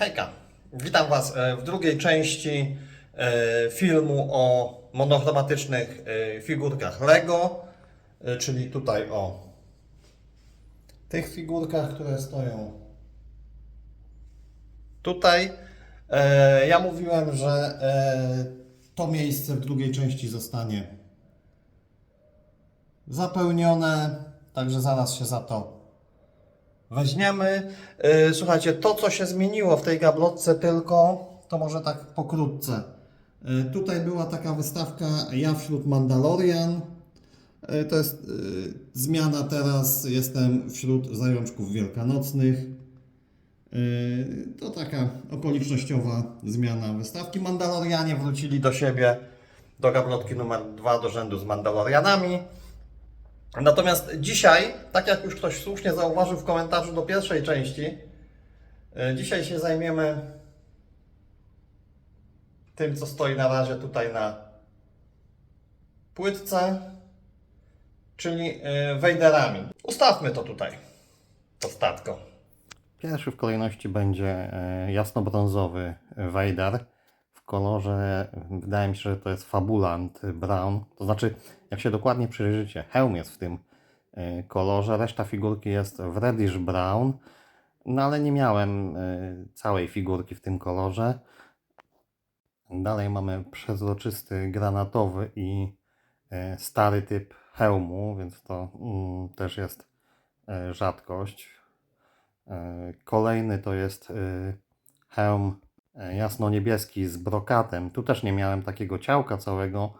Hejka, witam Was e, w drugiej części e, filmu o monochromatycznych e, figurkach Lego, czyli tutaj o tych figurkach, które stoją tutaj. Ja mówiłem, że to miejsce w drugiej części zostanie zapełnione, także zaraz się za to weźmiemy. Yy, Słuchajcie, to co się zmieniło w tej gablotce tylko, to może tak pokrótce. Yy, Tutaj była taka wystawka Ja wśród Mandalorian. Yy, To jest zmiana teraz, jestem wśród zajączków wielkanocnych. To taka okolicznościowa zmiana wystawki. Mandalorianie wrócili do siebie, do gablotki numer dwa do rzędu z Mandalorianami. Natomiast dzisiaj, tak jak już ktoś słusznie zauważył w komentarzu do pierwszej części, e, dzisiaj się zajmiemy tym, co stoi na razie tutaj na płytce, czyli e, wejderami. Ustawmy to tutaj, to statko. Pierwszy w kolejności będzie e, jasnobrązowy Vader w kolorze, wydaje mi się, że to jest Fabulant Brown. To znaczy, jak się dokładnie przyjrzycie, hełm jest w tym e, kolorze, reszta figurki jest w reddish brown, no ale nie miałem e, całej figurki w tym kolorze. Dalej mamy przezroczysty granatowy i e, stary typ hełmu, więc to mm, też jest rzadkość. Kolejny to jest hełm jasno-niebieski z brokatem. Tu też nie miałem takiego ciałka całego,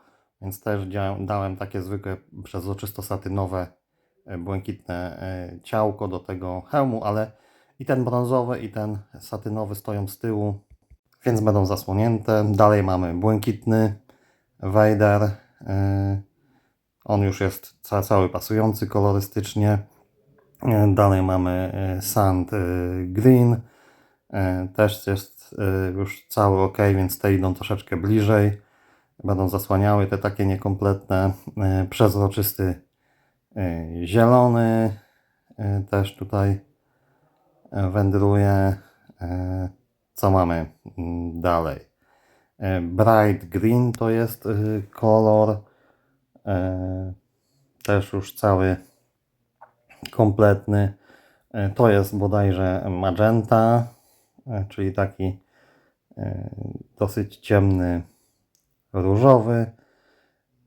więc też dałem takie zwykłe przezroczysto-satynowe e, błękitne e, ciałko do tego hełmu, ale i ten brązowy i ten satynowy stoją z tyłu, więc będą zasłonięte. Dalej mamy błękitny Vader. e, On już jest ca- cały pasujący kolorystycznie. E, Dalej mamy e, Sand e, Green. E, Też jest e, już cały ok, więc te idą troszeczkę bliżej. Będą zasłaniały te takie niekompletne. E, Przezroczysty zielony też tutaj wędruje. Co mamy mm, dalej? Bright Green to jest kolor. Też już cały kompletny. To jest bodajże magenta, czyli taki e, dosyć ciemny różowy.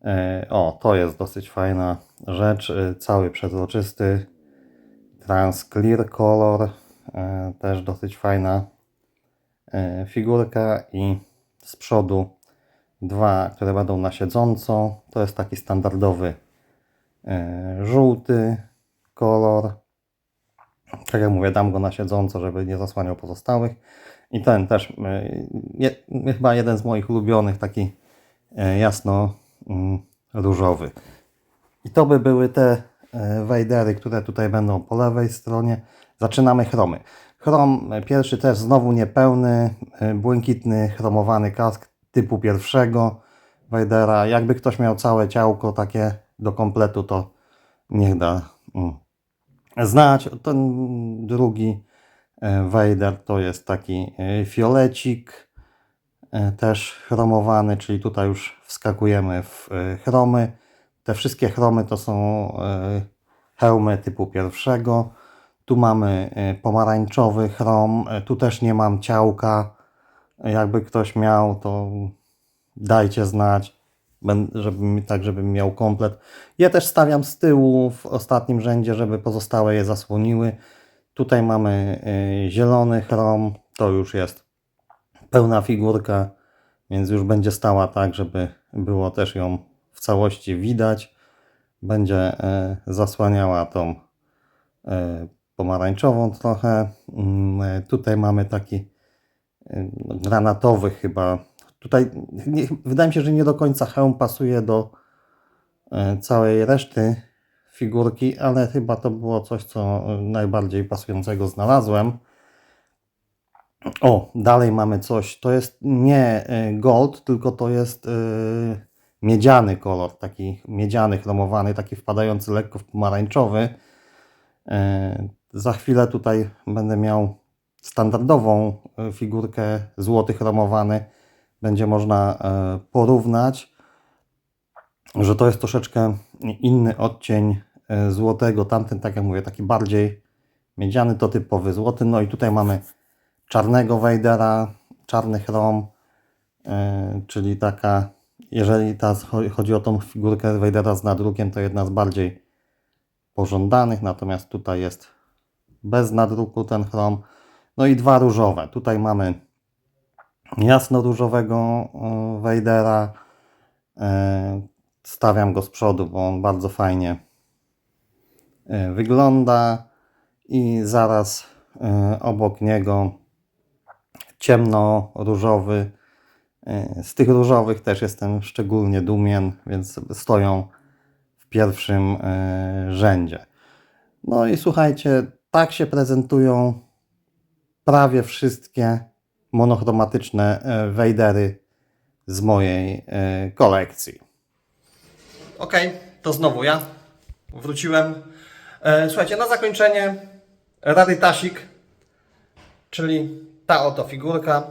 E, O, to jest dosyć fajna rzecz. e, Cały przezroczysty. Trans Clear Color. e, Też dosyć fajna e, figurka. I z przodu dwa, które będą na siedząco. To jest taki standardowy e, żółty kolor. Tak jak mówię, dam go na siedząco, żeby nie zasłaniał pozostałych. I ten też, y, je, chyba jeden z moich ulubionych, taki e, jasno mm, różowy. I to by były te e, wejdery, które tutaj będą po lewej stronie. Zaczynamy chromy. Chrom e, pierwszy też znowu niepełny, e, błękitny, chromowany kask typu pierwszego wejdera. Jakby ktoś miał całe ciałko takie do kompletu, to niech da mm, znać. Ten drugi e, Vader to jest taki e, fiolecik, e, też chromowany, czyli tutaj już wskakujemy w chromy. Te wszystkie chromy to są hełmy typu pierwszego. Tu mamy pomarańczowy chrom, tu też nie mam ciałka. Jakby ktoś miał, to dajcie znać, Bę- żeby, mi- tak żebym miał komplet. Ja też stawiam z tyłu w ostatnim rzędzie, żeby pozostałe je zasłoniły. Tutaj mamy y, zielony chrom, to już jest pełna figurka, więc już będzie stała tak, żeby było też ją w całości widać. Będzie y, zasłaniała tą y, pomarańczową trochę. Mm, Tutaj mamy taki granatowy chyba. Tutaj nie, wydaje mi się, że nie do końca hełm pasuje do e, całej reszty figurki, ale chyba to było coś, co najbardziej pasującego znalazłem. O, dalej mamy coś. To jest nie e, gold, tylko to jest e, miedziany kolor, taki miedziany, chromowany, taki wpadający lekko w pomarańczowy. Za chwilę tutaj będę miał standardową figurkę złoty chromowany będzie można e, porównać, że to jest troszeczkę inny odcień e, złotego. Tamten, tak jak mówię, taki bardziej miedziany, to typowy złoty. No i tutaj mamy czarnego Vadera, czarny chrom, e, czyli taka, jeżeli cho- chodzi o tą figurkę Vadera z nadrukiem, to jedna z bardziej pożądanych, natomiast tutaj jest bez nadruku ten chrom. No i dwa różowe. Tutaj mamy jasno-różowego e, Vadera. E, Stawiam go z przodu, bo on bardzo fajnie e, wygląda. I zaraz obok niego ciemno-różowy. Z tych różowych też jestem szczególnie dumien, więc stoją w pierwszym rzędzie. No i słuchajcie, tak się prezentują prawie wszystkie monochromatyczne e, Vadery z mojej e, kolekcji. Ok, to znowu ja wróciłem. E, słuchajcie, na zakończenie rarytasik, czyli ta oto figurka,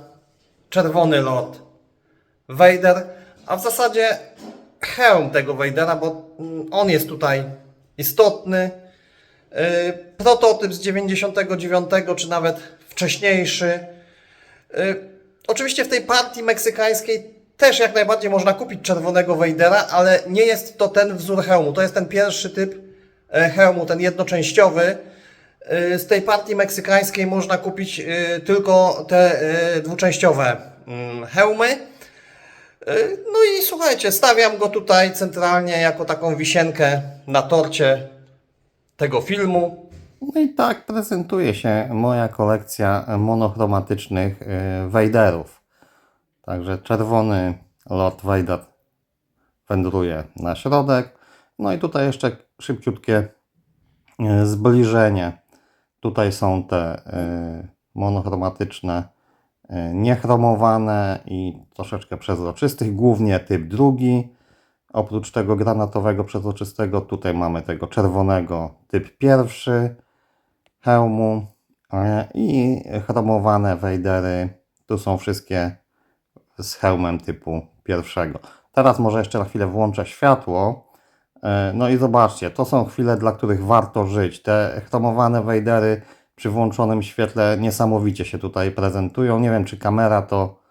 czerwony lord Vader, a w zasadzie hełm tego Vadera, bo mm, on jest tutaj istotny. Prototyp z 99 czy nawet wcześniejszy. Y, Oczywiście w tej partii meksykańskiej też jak najbardziej można kupić czerwonego Vadera, ale nie jest to ten wzór hełmu. To jest ten pierwszy typ e, hełmu, ten jednoczęściowy. Y, Z tej partii meksykańskiej można kupić y, tylko te y, dwuczęściowe mm, hełmy. Y, No i słuchajcie, stawiam go tutaj centralnie jako taką wisienkę na torcie tego filmu. No i tak prezentuje się moja kolekcja monochromatycznych e, Vaderów. Także czerwony Lord Vader wędruje na środek. No i tutaj jeszcze szybciutkie e, zbliżenie. Tutaj są te e, monochromatyczne, niechromowane i troszeczkę przezroczystych, głównie typ drugi. Oprócz tego granatowego przezroczystego, tutaj mamy tego czerwonego typ pierwszy hełmu e, i chromowane Vadery. Tu są wszystkie z hełmem typu pierwszego. Teraz może jeszcze na chwilę włączę światło. E, No i zobaczcie, to są chwile, dla których warto żyć. Te chromowane Vadery przy włączonym świetle niesamowicie się tutaj prezentują. Nie wiem, czy kamera to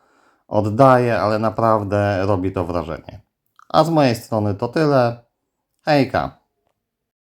oddaje, ale naprawdę robi to wrażenie. A z mojej strony to tyle. Hejka!